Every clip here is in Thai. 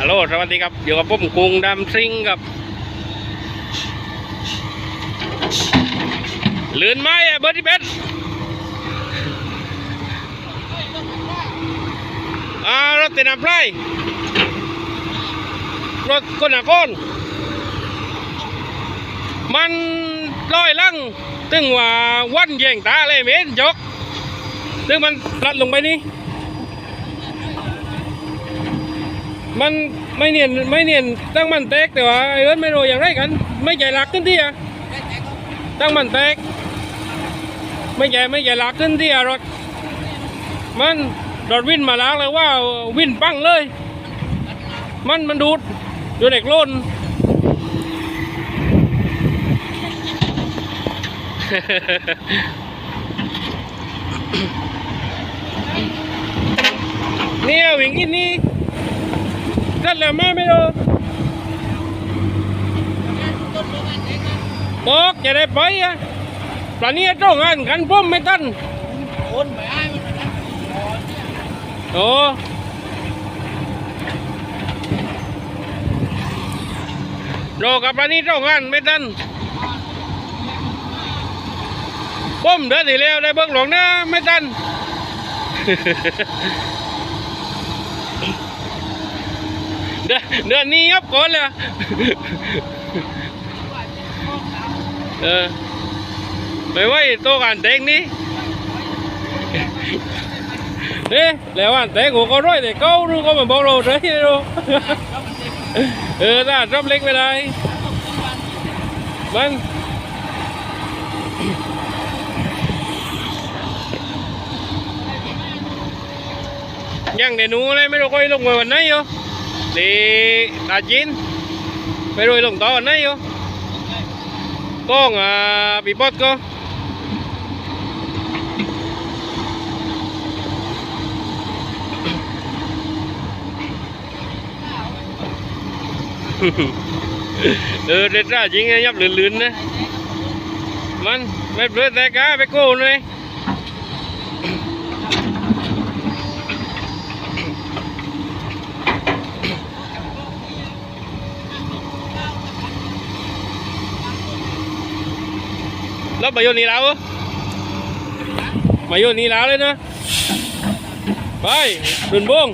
ฮัลโหลสวัสดีครับอยู่กับผมกรุงดำซิงกับลื่นไหมอะเบอร์ที่เบ็ดอ่ารถติดน้ำไรรถคนหนาก้นมันลอยลังตึงว่าวันแย่งตาเลยเมนจกตึงมันลัดลงไปนี่ มันไม่เนียนไม่เนียนตั้งมันแตกแต่ว่าไอ้เอิร์ธไม่รู้อย่างไรกัน ไม่ใหญ่หลักขึ้นที่อะตั้งมันแตก ไม่ใหญ่ไม่ใหญ่หลักขึ้นที่อะรถมันรถวิ่นมาล้างเลยว่าวิ่นปังเลย มันมันดูดอยู่เด็กโลนเนี่ยวิ่งอินนี่ กันแล้วม่ไม่รู้บอกจะได้ไปอะปลานี้ต้องงานกันพุ่มไม่ทันคนไปไอ้มันนะโอ้โรกับปลานี้ต้องงานไม่ทันพุ่มเดือนที่แล้วได้เบิ้งหลวงนะไม่ทัน เดือนเดือนนี้ยับก่อนเลยเออไปไว้โต๊ะการเต็งนี่เอ๊ะแล้วอันเต็งหัวก็ร้อยแต่เก้ารู้ก็มาบอกเราเลยรู้เออถ้ารับเล็กไม่ได้มันยังเดี๋ยวนูเลยไม่รู้ค่อยลงมาวันไหนอยู่ดีตาจีนไม่รู้ลงต่อ วันไหนอยู่ก็งอ่าปีปอดก็เออเด็ดจ้าจริงไงยั บลื่นๆนะมันไม่เปลือยแต่กาโยนนี่แล้วมาโยนนี่แล้วเลยนะ ไปดุนบง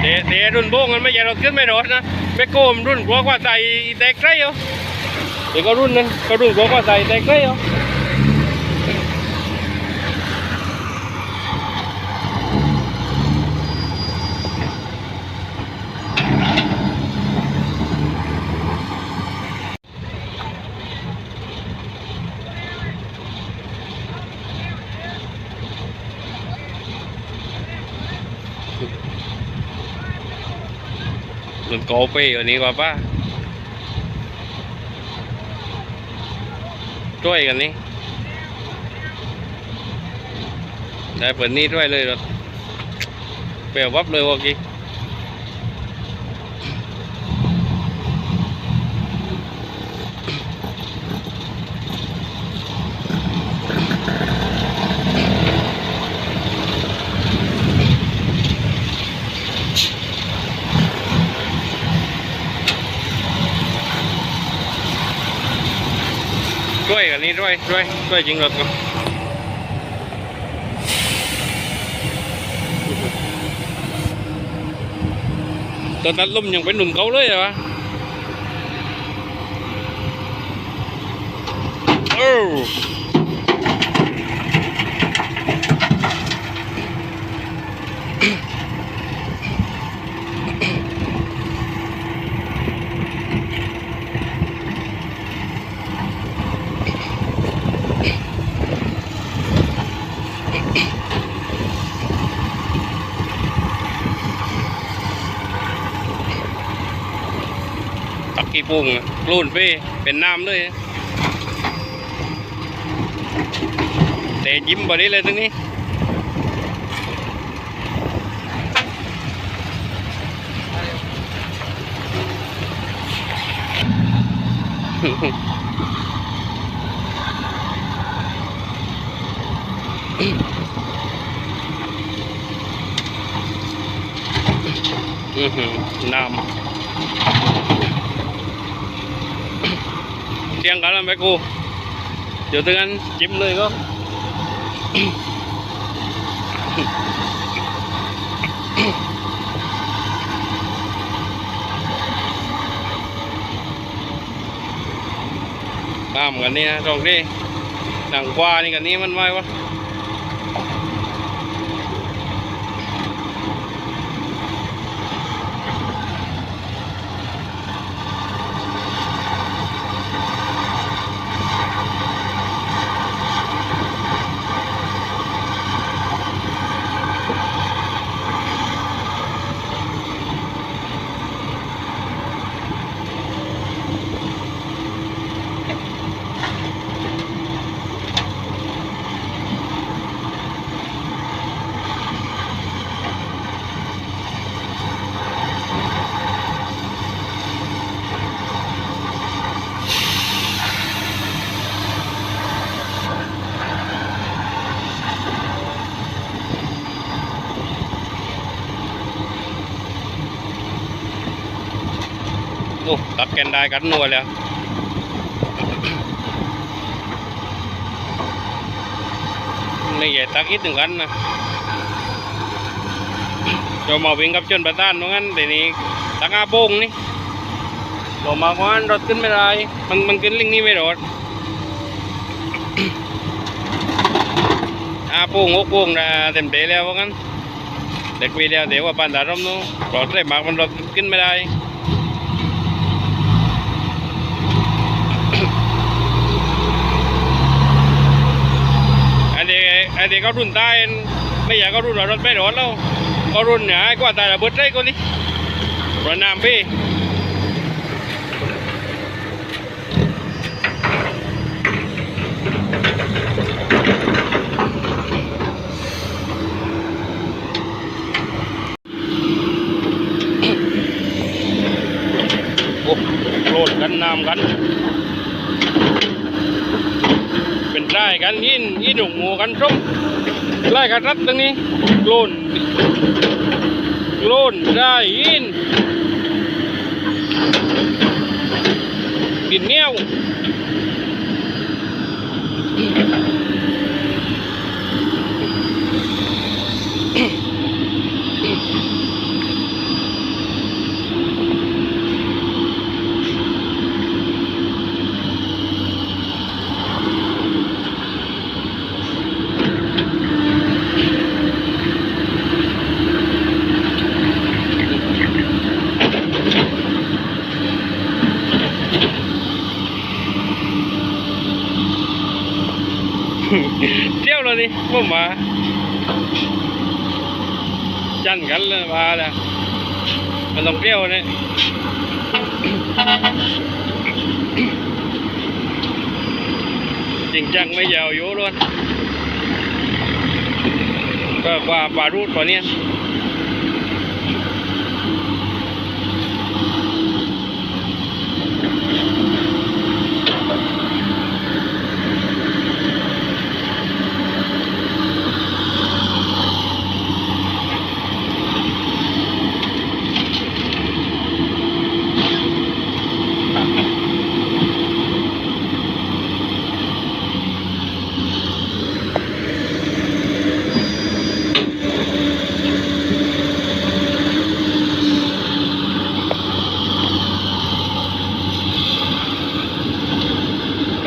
เตะเตะรุ่นโบ้งมันไม่ใช่เรถขึ้นไม่รถนะเบโก้มรุ่นกลัวกว่าใส่แตกไรเหรอเดี๋ยวก็รุ่นนั้นก็รุ่นกลัวกว่าใส่แตกไรเหรอ รุ่นโกเป้อันนี้กว่าป้าช่วยกันนี่ได้เปิดนี่ด้วยเลยรถเปลววับเลยเมื่อกี้ ช่ วยกันนี่ด้วยช่วยช่วยจริ กี่ปุ่งรูนพี่เป็นน้ำเลยแต่ยิ้มบอดี้เลยตรงนี้หืน้ำ เที่ยงกันแล้วแม่กูเดี๋ยวถึงนั้นจิ้มเลยก็ตามกันนี่นะตรงนี้หนังกว่านี่กันนี้มันไว้วะ โอ้ตัดแกนได้กันนัวแล้วนี่ใหญ่ตักอีกหนึ่งกันนะเรามาวิ่งกับชนประทานตรงนั้นเดี๋ยวนี้ตักอาโป่งนี่เรามาเพราะว่ารถขึ้นไม่ได้ มันมันขึ้นลิงนี่ไม่รอดอาโป่งหกโป่งนะเต็มเตะแล้วเพราะงั้นเด็กวีเดียวเดี๋ยวว่าปันดารมนู้รถได้มากมันรถขึ้นไม่ได้ อันนี้อันนี้ก็รุ่นใต้ไม่อยากก็รุ่นรถไม่ร้อนแล้วก็รุ่นเนี่ยไอ้กว่าตายระเบิดได้ก็นี่ประนามพี่โอ้โกรธกันน้ำกัน เป็นไร่กัน ยินยินหนุ่มหมูกันส้มไล่กันรัดตรงนี้โกลนโกลนได้ยินดินเหนียวเที่วมาจันกันเลยมาแล้วมันต้องเตี้ยวเนี่ยจริงจังไม่ยาวอยู่ล้วนก็กว่าป่ารูดกว่านี้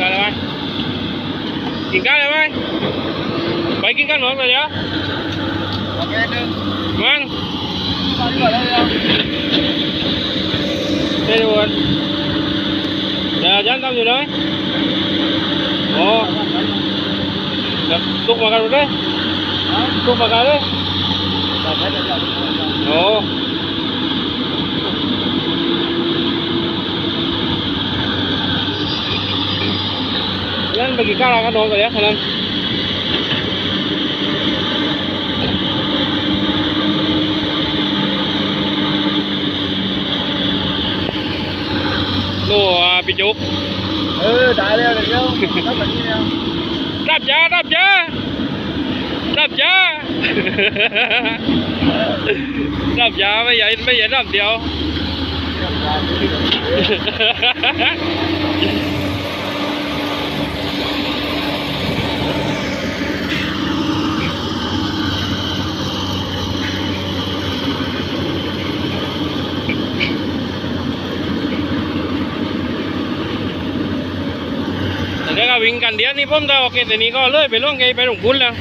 กาเลยไหมกินข้าวเลยไหมไปกินข้าวหนอนเลยเดี๋ยว โอเคหนึ่ง มัน ตอนนี้ก่อนได้เลย ได้ดูกัน เดี๋ยวอาจารย์ทำอยู่เลยโอ้เดี๋ยวตุกมากันเลยตุกมากันเลย ตอนนี้เดี๋ยวเดี๋ยว โอ้ยันไปกินข้าวกันนอนกันเดี๋ยวเท่านั้น โน่ อ่าพี่จุก เออได้แล้วเดี๋ยวทำแบบนี้แล้วรับยารับยารับยารับยาไม่ใหญ่ไม่ใหญ่รับเดียว แต่ถ้าก็วิ่งกันเดียวนี่ ผมจะโอเคแต่นี้ก็เลยไปล่วงไงไปหลงพุนแล้ว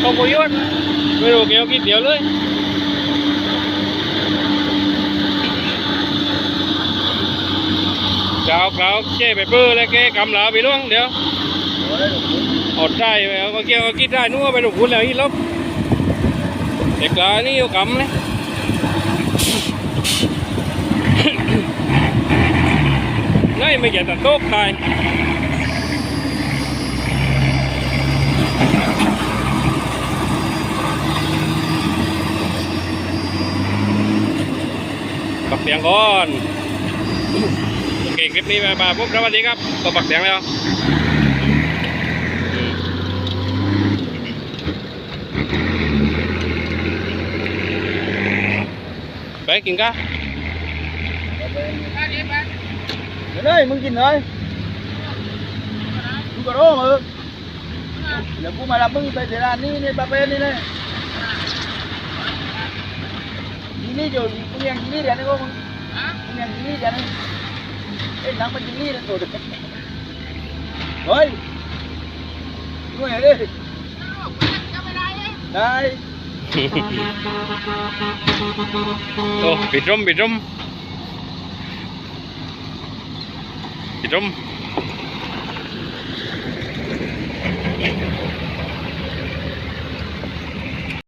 เขาโกยศไม่รู้เกี่ยวกี่เดียวเลยเจ้าเกล่าวเจ๊ไปเปื้อเลยแกกำลาไปล่วงเดี๋ยวอดได้ไปเอาก็เกี่ยวก็คิดได้นู้นไปหลงพุนแล้วอีลบเด็กลานี่เอากำเลย ngay mới get là tốt thôi bật đèn con ok clip này bà bà phúc ra đi ครั ก็ bật đèn แล้วไปกินกะ đây mừng chín rồi มึงก็รู้มึงเดี๋ยวกูมารับมึงไปเสียร้านนี้นี่ปาเป็นนี่เลยนี่นี่อยู่มึงยังนี่เดี๋ยวนี่กูมึงมึงยังนี่เดี๋ยวนี่เอ้ยนังมันยังนี่เลยตัว เด็กเฮ้ยมึงเห็นดิได้โอ้ปิดร่มปิดร่มปิดร่ม